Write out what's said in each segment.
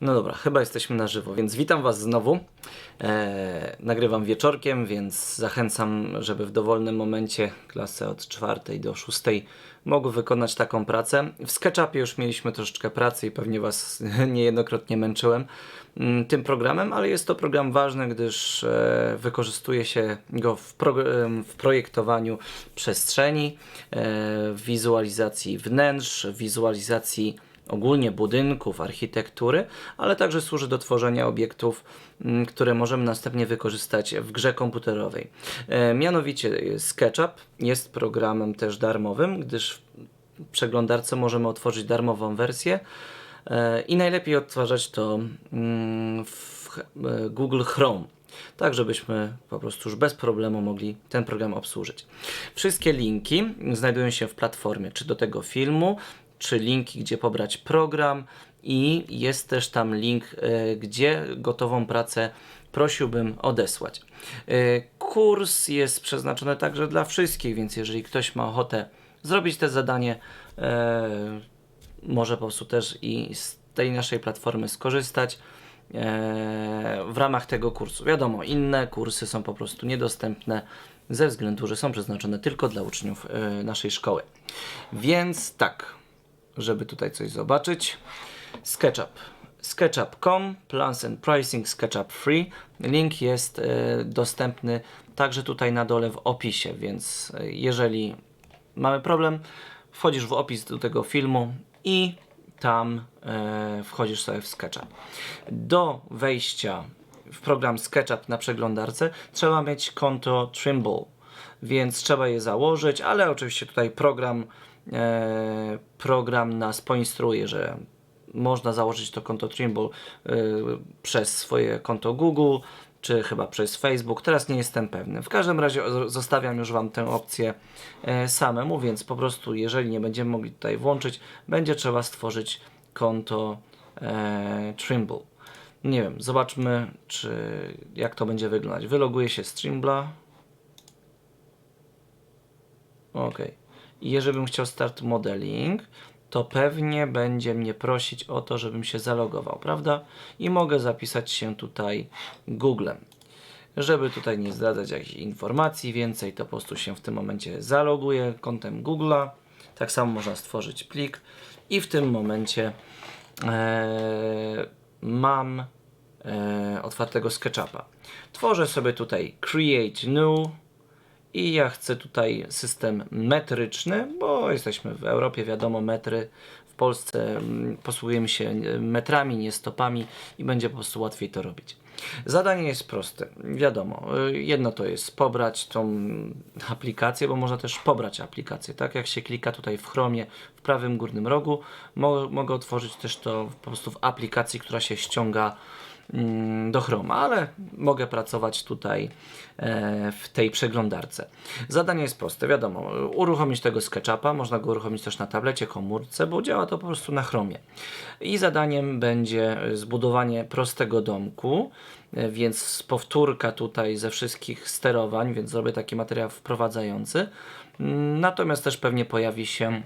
No dobra, chyba jesteśmy na żywo, więc witam Was znowu. E, nagrywam wieczorkiem, więc zachęcam, żeby w dowolnym momencie klasy od czwartej do szóstej mogły wykonać taką pracę. W SketchUpie już mieliśmy troszeczkę pracy i pewnie Was niejednokrotnie męczyłem mm, tym programem, ale jest to program ważny, gdyż e, wykorzystuje się go w, pro, em, w projektowaniu przestrzeni, e, w wizualizacji wnętrz, wizualizacji ogólnie budynków, architektury, ale także służy do tworzenia obiektów, m, które możemy następnie wykorzystać w grze komputerowej. E, mianowicie e, SketchUp jest programem też darmowym, gdyż w przeglądarce możemy otworzyć darmową wersję e, i najlepiej odtwarzać to mm, w Google Chrome tak żebyśmy po prostu już bez problemu mogli ten program obsłużyć. Wszystkie linki znajdują się w platformie, czy do tego filmu, czy linki, gdzie pobrać program i jest też tam link, e, gdzie gotową pracę prosiłbym odesłać. E, Kurs jest przeznaczony także dla wszystkich, więc jeżeli ktoś ma ochotę zrobić te zadanie, e, może po prostu też i z tej naszej platformy skorzystać w ramach tego kursu. Wiadomo, inne kursy są po prostu niedostępne ze względu, że są przeznaczone tylko dla uczniów naszej szkoły. Więc tak, żeby tutaj coś zobaczyć. SketchUp. SketchUp.com, Plans and Pricing SketchUp Free. Link jest e, dostępny także tutaj na dole w opisie, więc e, jeżeli mamy problem, wchodzisz w opis do tego filmu i tam e, wchodzisz sobie w SketchUp. Do wejścia w program SketchUp na przeglądarce trzeba mieć konto Trimble, więc trzeba je założyć, ale oczywiście tutaj program, program nas poinstruuje, że można założyć to konto Trimble e, przez swoje konto Google, czy chyba przez Facebook. Teraz nie jestem pewny. W każdym razie zostawiam już Wam tę opcję e, samemu, więc po prostu jeżeli nie będziemy mogli tutaj włączyć, będzie trzeba stworzyć konto e, Trimble. Nie wiem, zobaczmy, czy jak to będzie wyglądać. Wyloguję się z Trimbla. Ok. I jeżeli bym chciał start modeling, to pewnie będzie mnie prosić o to, żebym się zalogował, prawda? I mogę zapisać się tutaj Googlem. Żeby tutaj nie zdradzać jakichś informacji więcej, to po prostu się w tym momencie zaloguję kontem Google'a. Tak samo można stworzyć plik i w tym momencie e, mam e, otwartego SketchUpa. Tworzę sobie tutaj Create New i ja chcę tutaj system metryczny, bo jesteśmy w Europie, wiadomo, metry. W Polsce mm, posługujemy się e, metrami, nie stopami i będzie po prostu łatwiej to robić. Zadanie jest proste. Wiadomo, y, jedno to jest pobrać tą aplikację, bo można też pobrać aplikację. Tak jak się klika tutaj w Chromie w prawym górnym rogu, mo mogę otworzyć też to po prostu w aplikacji, która się ściąga do Chroma, ale mogę pracować tutaj e, w tej przeglądarce. Zadanie jest proste, wiadomo, uruchomić tego SketchUpa, można go uruchomić też na tablecie, komórce, bo działa to po prostu na Chromie. I zadaniem będzie zbudowanie prostego domku, e, więc powtórka tutaj ze wszystkich sterowań, więc zrobię taki materiał wprowadzający. Mm, Natomiast też pewnie pojawi się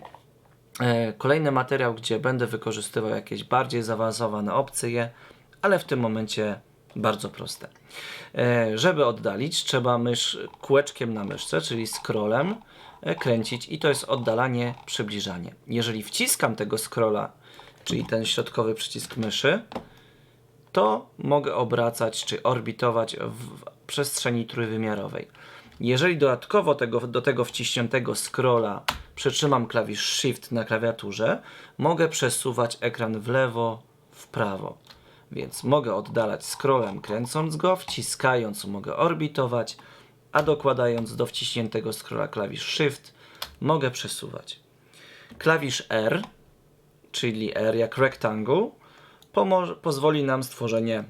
E, Kolejny materiał, gdzie będę wykorzystywał jakieś bardziej zaawansowane opcje, ale w tym momencie bardzo proste. E, Żeby oddalić, trzeba mysz kółeczkiem na myszce, czyli scrollem e, kręcić i to jest oddalanie, przybliżanie. Jeżeli wciskam tego scrolla, czyli ten środkowy przycisk myszy, to mogę obracać czy orbitować w przestrzeni trójwymiarowej. Jeżeli dodatkowo tego, do tego wciśniętego scrolla przytrzymam klawisz Shift na klawiaturze, mogę przesuwać ekran w lewo, w prawo. Więc mogę oddalać scrollem kręcąc go, wciskając mogę orbitować, a dokładając do wciśniętego scrolla klawisz Shift mogę przesuwać. Klawisz R, czyli R jak rectangle, pozwoli nam stworzenie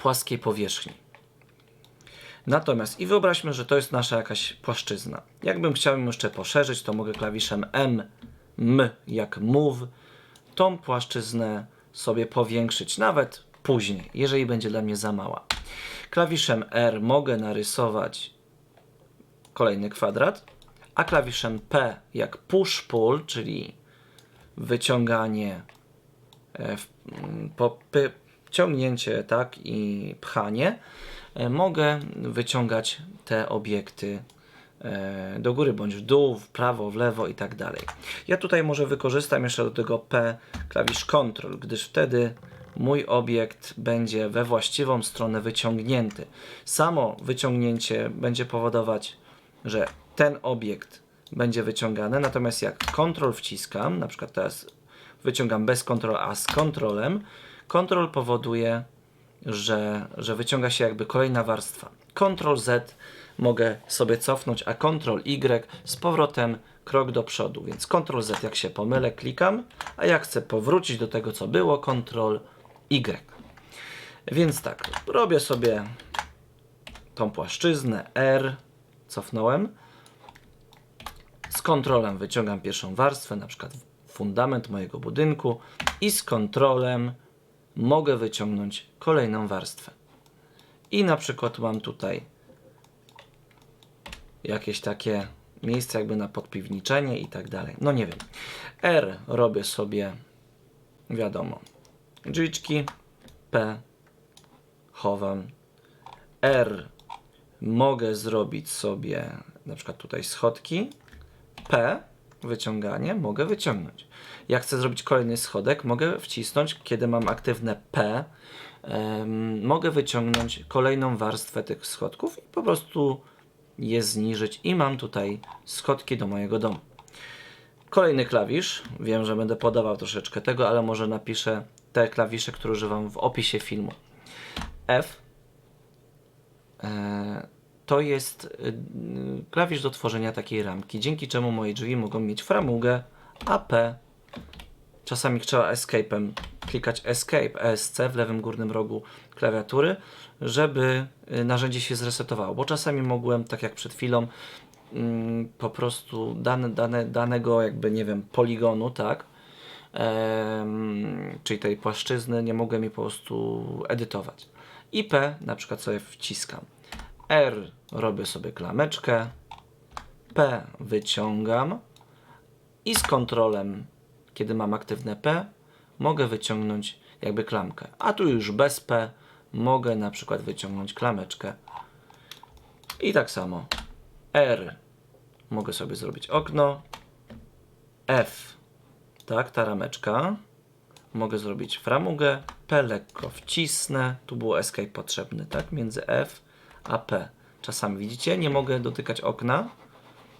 płaskiej powierzchni. Natomiast i wyobraźmy, że to jest nasza jakaś płaszczyzna. Jakbym chciał ją jeszcze poszerzyć, to mogę klawiszem M, M jak move, tą płaszczyznę sobie powiększyć, nawet później, jeżeli będzie dla mnie za mała. Klawiszem R mogę narysować kolejny kwadrat, a klawiszem P jak push pull, czyli wyciąganie e, w- m, po py, ciągnięcie tak i pchanie e, mogę wyciągać te obiekty do góry bądź w dół, w prawo, w lewo i tak dalej. Ja tutaj może wykorzystam jeszcze do tego P klawisz Ctrl, gdyż wtedy mój obiekt będzie we właściwą stronę wyciągnięty. Samo wyciągnięcie będzie powodować, że ten obiekt będzie wyciągany, natomiast jak Ctrl wciskam, na przykład teraz wyciągam bez Ctrl, a z Ctrlem, Ctrl powoduje, że, że wyciąga się jakby kolejna warstwa. Ctrl Z mogę sobie cofnąć, a Ctrl Y z powrotem krok do przodu. Więc Ctrl Z jak się pomylę, klikam, a jak chcę powrócić do tego, co było, Ctrl Y. Więc tak, robię sobie tą płaszczyznę R, cofnąłem. Z kontrolem wyciągam pierwszą warstwę, na przykład fundament mojego budynku i z kontrolem mogę wyciągnąć kolejną warstwę. I na przykład mam tutaj jakieś takie miejsce jakby na podpiwniczenie i tak dalej. No nie wiem. R robię sobie wiadomo drzwiczki, P chowam, R mogę zrobić sobie na przykład tutaj schodki, P wyciąganie, mogę wyciągnąć. Jak chcę zrobić kolejny schodek, mogę wcisnąć, kiedy mam aktywne P, em, mogę wyciągnąć kolejną warstwę tych schodków i po prostu je zniżyć i mam tutaj schodki do mojego domu. Kolejny klawisz. Wiem, że będę podawał troszeczkę tego, ale może napiszę te klawisze, które używam w opisie filmu. F e, to jest y, klawisz do tworzenia takiej ramki, dzięki czemu moje drzwi mogą mieć framugę, a P czasami trzeba escape'em klikać escape ESC w lewym górnym rogu klawiatury, żeby y, narzędzie się zresetowało, bo czasami mogłem, tak jak przed chwilą, mm, po prostu dane, dane, danego jakby, nie wiem, poligonu, tak, em, czyli tej płaszczyzny, nie mogłem jej po prostu edytować. I P na przykład sobie wciskam. R robię sobie klameczkę, P wyciągam i z kontrolem, kiedy mam aktywne P, mogę wyciągnąć jakby klamkę. A tu już bez P mogę na przykład wyciągnąć klameczkę. I tak samo R mogę sobie zrobić okno, F, tak, ta rameczka. Mogę zrobić framugę, P lekko wcisnę, tu było escape potrzebny, tak, między F a P. Czasami widzicie, nie mogę dotykać okna,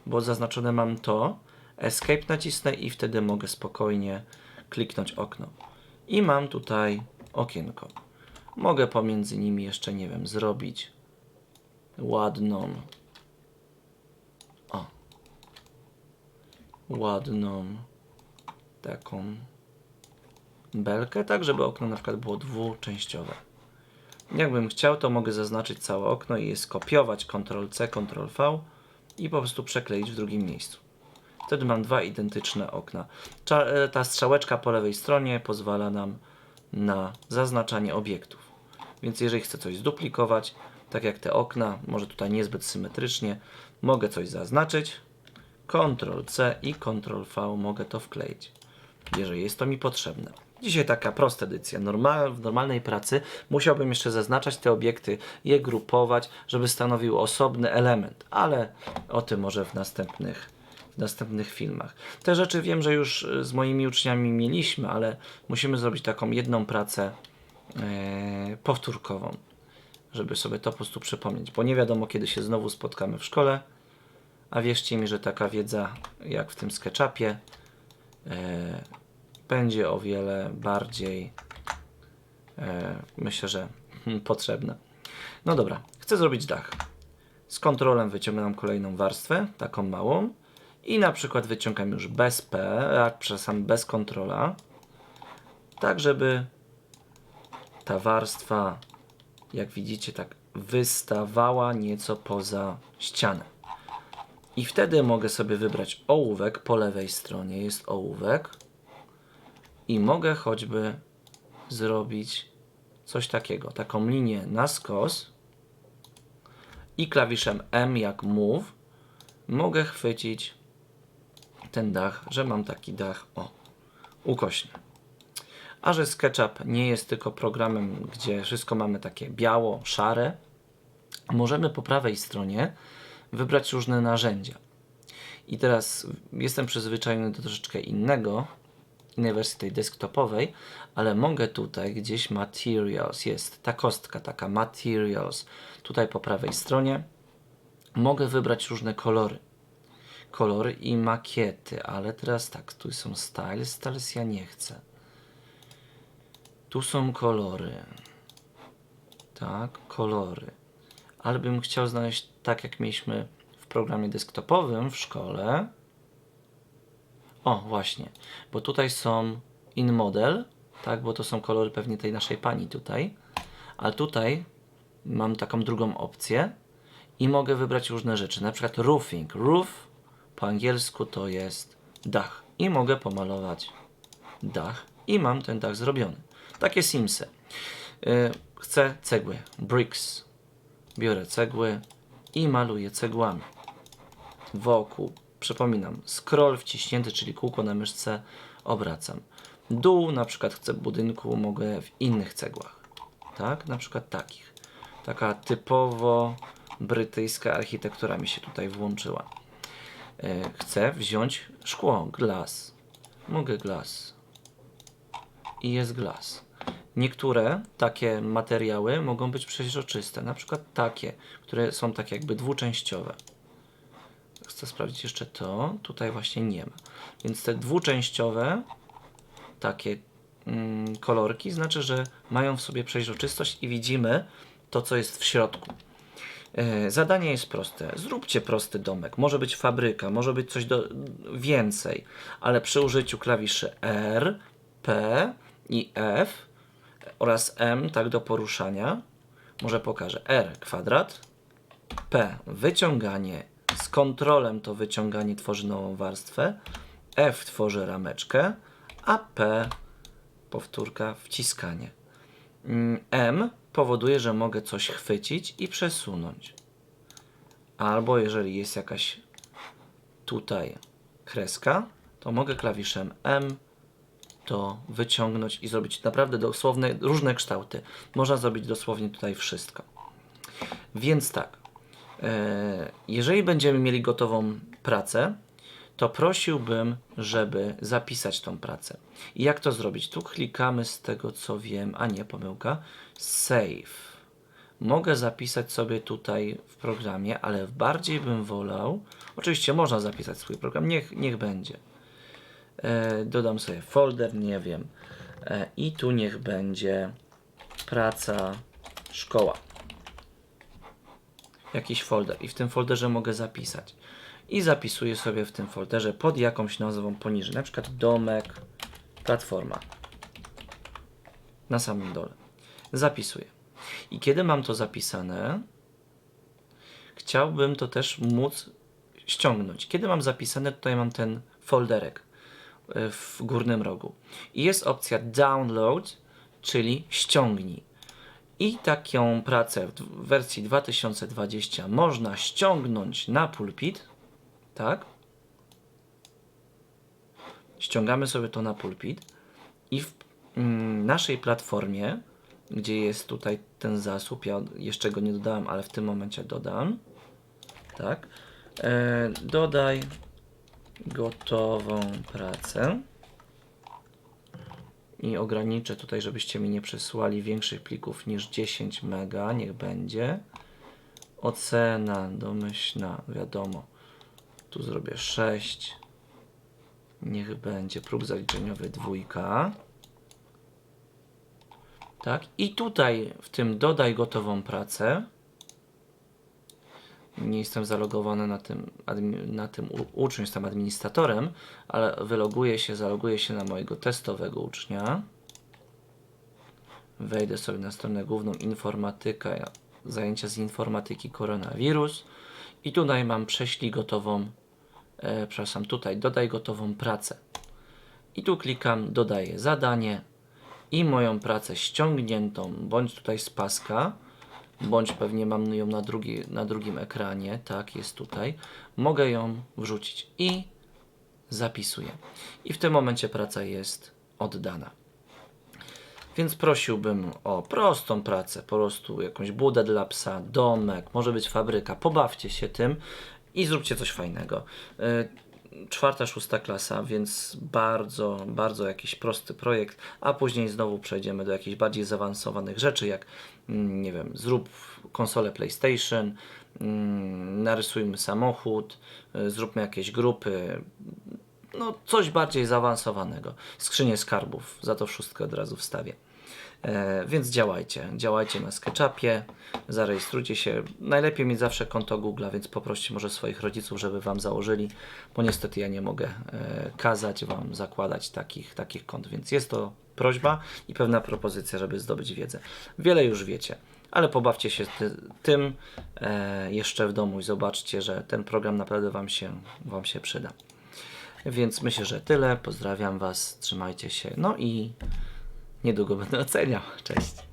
bo zaznaczone mam to. Escape nacisnę i wtedy mogę spokojnie kliknąć okno. I mam tutaj okienko. Mogę pomiędzy nimi jeszcze, nie wiem, zrobić ładną. O. Ładną taką belkę, tak żeby okno na przykład było dwuczęściowe. Jakbym chciał, to mogę zaznaczyć całe okno i je skopiować Ctrl-C, Ctrl-V i po prostu przekleić w drugim miejscu. Wtedy mam dwa identyczne okna. E, Ta strzałeczka po lewej stronie pozwala nam na zaznaczanie obiektów. Więc jeżeli chcę coś zduplikować, tak jak te okna, może tutaj niezbyt symetrycznie, mogę coś zaznaczyć, Ctrl-C i Ctrl-V mogę to wkleić, jeżeli jest to mi potrzebne. Dzisiaj taka prosta edycja. Normal, w normalnej pracy musiałbym jeszcze zaznaczać te obiekty, je grupować, żeby stanowił osobny element, ale o tym może w następnych, następnych filmach. Te rzeczy wiem, że już y, z moimi uczniami mieliśmy, ale musimy zrobić taką jedną pracę e, powtórkową, żeby sobie to po prostu przypomnieć, bo nie wiadomo kiedy się znowu spotkamy w szkole, a wierzcie mi, że taka wiedza jak w tym SketchUpie e, będzie o wiele bardziej e, myślę, że potrzebna. No dobra, chcę zrobić dach. Z kontrolem wyciągam kolejną warstwę, taką małą i na przykład wyciągam już bez P, a przepraszam, bez kontrola, tak żeby ta warstwa, jak widzicie, tak wystawała nieco poza ścianę. I wtedy mogę sobie wybrać ołówek, po lewej stronie jest ołówek. I mogę choćby zrobić coś takiego, taką linię na skos. I klawiszem M jak move mogę chwycić ten dach, że mam taki dach, o, ukośny. A że SketchUp nie jest tylko programem, gdzie wszystko mamy takie biało, szare, możemy po prawej stronie wybrać różne narzędzia. I teraz jestem przyzwyczajony do troszeczkę innego, innej wersji tej desktopowej, ale mogę tutaj gdzieś Materials, jest ta kostka taka Materials, tutaj po prawej stronie mogę wybrać różne kolory. Kolory i makiety, ale teraz tak, tu są styles, styles ja nie chcę. Tu są kolory. Tak, kolory. Ale bym chciał znaleźć tak, jak mieliśmy w programie desktopowym w szkole. O, właśnie, bo tutaj są in model, tak, bo to są kolory pewnie tej naszej pani tutaj. Ale tutaj mam taką drugą opcję i mogę wybrać różne rzeczy, na przykład roofing. Roof po angielsku to jest dach i mogę pomalować dach i mam ten dach zrobiony. Takie Simsy. Yy, chcę cegły, bricks. Biorę cegły i maluję cegłami. Wokół, przypominam, scroll wciśnięty, czyli kółko na myszce obracam. Dół, na przykład chcę budynku, mogę w innych cegłach. Tak, na przykład takich. Taka typowo brytyjska architektura mi się tutaj włączyła. E, chcę wziąć szkło, glass. Mogę glass. I jest glass. Niektóre takie materiały mogą być przeźroczyste, na przykład takie, które są tak jakby dwuczęściowe. Chcę sprawdzić jeszcze to. Tutaj właśnie nie ma. Więc te dwuczęściowe takie mm, kolorki znaczy, że mają w sobie przeźroczystość i widzimy to, co jest w środku. E, Zadanie jest proste. Zróbcie prosty domek. Może być fabryka, może być coś do, więcej, ale przy użyciu klawiszy R, P i F oraz M, tak do poruszania, może pokażę R kwadrat, P wyciąganie, z kontrolem to wyciąganie tworzy nową warstwę, F tworzy rameczkę, a P powtórka wciskanie. Mm, M powoduje, że mogę coś chwycić i przesunąć. Albo jeżeli jest jakaś tutaj kreska, to mogę klawiszem M to wyciągnąć i zrobić naprawdę dosłowne różne kształty. Można zrobić dosłownie tutaj wszystko. Więc tak, e, jeżeli będziemy mieli gotową pracę, to prosiłbym, żeby zapisać tą pracę. I jak to zrobić? Tu klikamy z tego co wiem, a nie pomyłka, save. Mogę zapisać sobie tutaj w programie, ale bardziej bym wolał, oczywiście można zapisać swój program, niech, niech będzie. E, dodam sobie folder, nie wiem. E, I tu niech będzie praca szkoła. Jakiś folder. I w tym folderze mogę zapisać. I zapisuję sobie w tym folderze pod jakąś nazwą poniżej. Na przykład domek, platforma. Na samym dole. Zapisuję. I kiedy mam to zapisane, chciałbym to też móc ściągnąć. Kiedy mam zapisane, tutaj mam ten folderek e, w górnym rogu. I jest opcja download, czyli ściągnij. I taką pracę w wersji 2020 można ściągnąć na pulpit, tak? Ściągamy sobie to na pulpit i w mm, naszej platformie, gdzie jest tutaj ten zasób, ja jeszcze go nie dodałem, ale w tym momencie dodam, tak? E, dodaj gotową pracę i ograniczę tutaj, żebyście mi nie przesłali większych plików niż 10 mega, niech będzie. Ocena domyślna, wiadomo. Tu zrobię 6. Niech będzie próg zaliczeniowy dwójka. Tak, i tutaj w tym dodaj gotową pracę. Nie jestem zalogowany na tym, na tym uczniu, jestem administratorem, ale wyloguję się, zaloguję się na mojego testowego ucznia. Wejdę sobie na stronę główną informatyka, zajęcia z informatyki koronawirus i tutaj mam prześlij gotową, e, przepraszam, tutaj dodaj gotową pracę. I tu klikam dodaję zadanie i moją pracę ściągniętą, bądź tutaj z paska, bądź pewnie mam ją na, drugi, na drugim ekranie, tak, jest tutaj, mogę ją wrzucić i zapisuję. I w tym momencie praca jest oddana. Więc prosiłbym o prostą pracę, po prostu jakąś budę dla psa, domek, może być fabryka. Pobawcie się tym i zróbcie coś fajnego. Y, Czwarta, szósta klasa, więc bardzo, bardzo jakiś prosty projekt, a później znowu przejdziemy do jakichś bardziej zaawansowanych rzeczy, jak mm, nie wiem, zrób konsolę PlayStation, mm, narysujmy samochód, y, zróbmy jakieś grupy, no coś bardziej zaawansowanego. Skrzynię skarbów, za to wszystko od razu wstawię. E, więc działajcie, działajcie na SketchUpie, zarejestrujcie się. Najlepiej mieć zawsze konto Google, więc poproście może swoich rodziców, żeby Wam założyli, bo niestety ja nie mogę e, kazać Wam zakładać takich, takich kont, więc jest to prośba i pewna propozycja, żeby zdobyć wiedzę. Wiele już wiecie, ale pobawcie się ty, tym e, jeszcze w domu i zobaczcie, że ten program naprawdę Wam się, wam się przyda. Więc myślę, że tyle. Pozdrawiam Was, trzymajcie się. No i niedługo będę oceniał. Cześć.